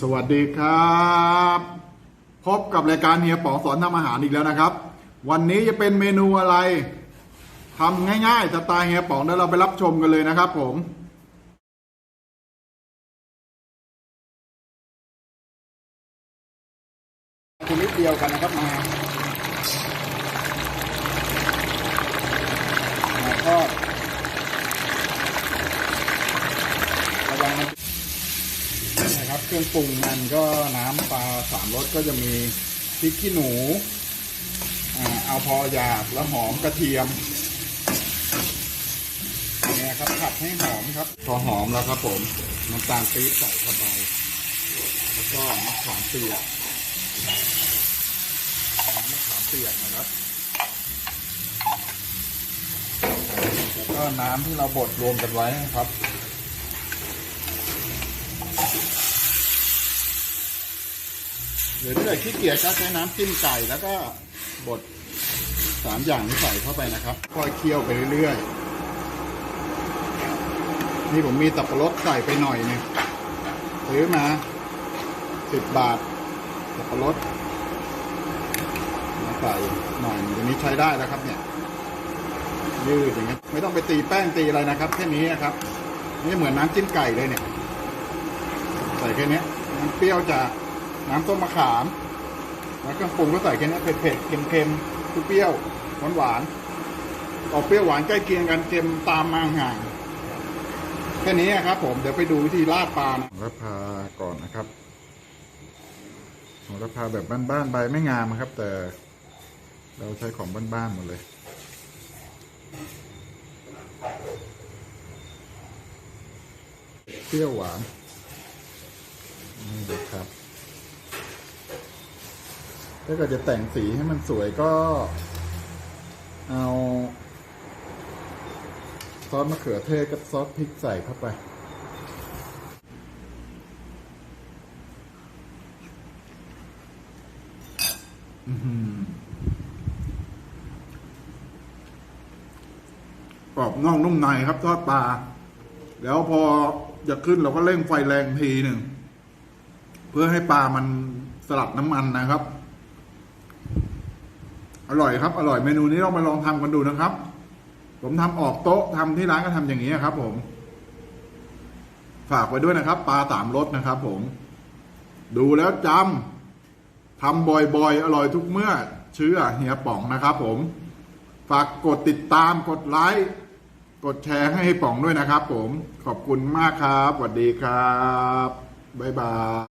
สวัสดีครับ พบกับรายการเฮียป๋องสอนทำอาหารอีกแล้วนะครับ วันนี้จะเป็นเมนูอะไรทำง่ายๆสไตล์เฮียป๋องแล้วเราไปรับชมกันเลยนะครับ ผม ชนิดเดียวกันนะครับมาทอดระวังมันนะครับ เครื่องปรุงมันก็น้ำปลาสามรสก็จะมีพริกขี้หนูเอาพอหยาบแล้วหอมกระเทียมเนี่ยครับผัดให้หอมครับ พอหอมแล้วครับผมน้ำตาลปี๊บใส่เข้าไปแล้วก็มะขามเปียกมะขามเปียกนะครับแล้วก็น้ำที่เราบดรวมกันไว้นะครับ หรือถ้าเกิดขี้เกียจก็ใช้น้ำจิ้มไก่แล้วก็บดสามอย่างนี้ใส่เข้าไปนะครับค่อยเคี่ยวไปเรื่อยๆ นี่ผมมีตับปะรดใส่ไปหน่อยนึงซื้อมาสิบบาทตับปะรดมาใส่หน่อยตรงนี้ใช้ได้แล้วครับ เนี่ย ยืดอย่างเงี้ยไม่ต้องไปตีแป้งตีอะไรนะครับแค่นี้นะครับนี่เหมือนน้ำจิ้มไก่เลยเนี่ย ใส่แค่นี้ยน้ำเปรี้ยวจาก น้ำส้มมะขาม แล้วเครื่องปรุงก็ใส่แค่นี้เผ็ดๆเค็มๆเปรี้ยวหวานหวานๆออกเปรี้ยวหวานใกล้เคียงกันเค็มตามมาห่างแค่นี้ครับ ผมเดี๋ยวไปดูวิธีราดปลานะราดพาก่อนนะครับโหระพาแบบบ้านๆใบไม่งามครับ แต่เราใช้ของบ้านๆหมดเลยเปรี้ยวหวานนี่นะครับ ถ้าเกิดจะแต่งสีให้มันสวยก็ เอาซอสมะเขือเทศกับซอสพริกใส่เข้าไป กรอบนอกนุ่มในครับทอดปลา แล้วพอจะขึ้นเราก็เร่งไฟแรงทีหนึ่ง เพื่อให้ปลามันสลัดน้ำมันนะครับ อร่อยครับ อร่อยเมนูนี้ลองไปลองทำกันดูนะครับ ผมทำออกโต๊ะทำที่ร้านก็ทำอย่างนี้ครับ ผม ฝากไว้ด้วยนะครับ ปลาสามรสนะครับ ผม ดูแล้วจำทำบ่อยๆ อร่อยทุกเมื่อ เชื่อเฮียป๋องนะครับ ผม ฝากกดติดตามกดไลค์กดแชร์ให้ป๋องด้วยนะครับ ผมขอบคุณมากครับสวัสดีครับบ๊ายบาย